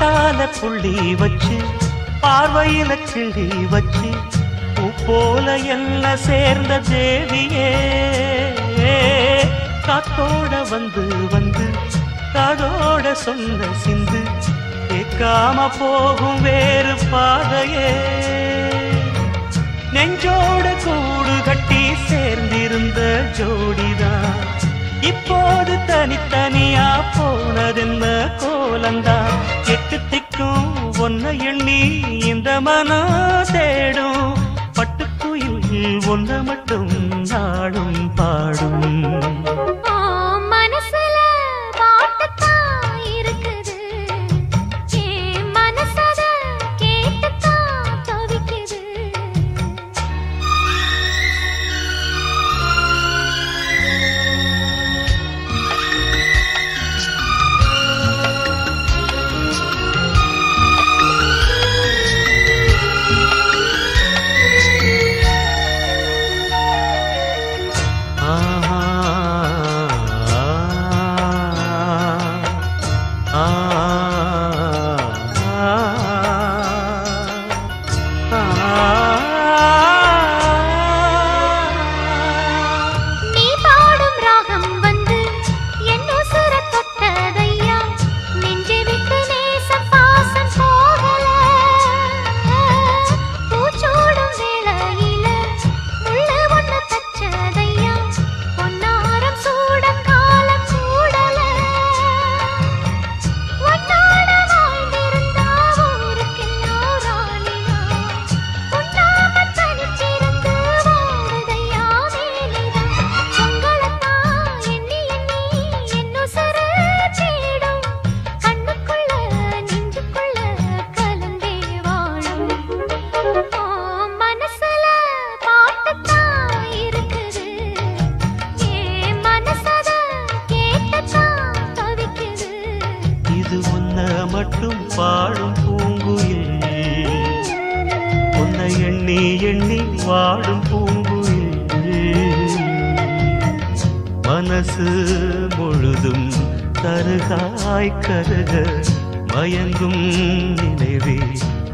பட்டால புள்ளி வச்சு பார்வையில கிள்ளி வச்சு பூ போல என்ன சேர்ந்த தேவியே. காத்தோட வந்து வந்து காதோட சொன்ன சிந்து கேட்காம போகும் வேறு பாதையே. நெஞ்சோட கூடு கட்டி சேர்ந்திருந்த ஜோடிதான் இப்போது தனித்தனியா போனதென்ன கோலந்தான் ஒன்ன எண்ணி இந்த மனம் தேடும். பட்டுக்குயில் ஒன்ன மட்டும் இது உன்ன மட்டும் பாடும் பூங்குயில். உன்னை எண்ணி எண்ணி வாடும் பூங்குயில். மனசு முழுதும் கருகாய் கருக மயங்கும் நினைவே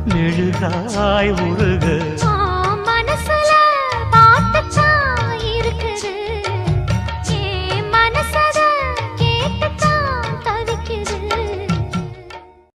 மெழுகாய் உருக.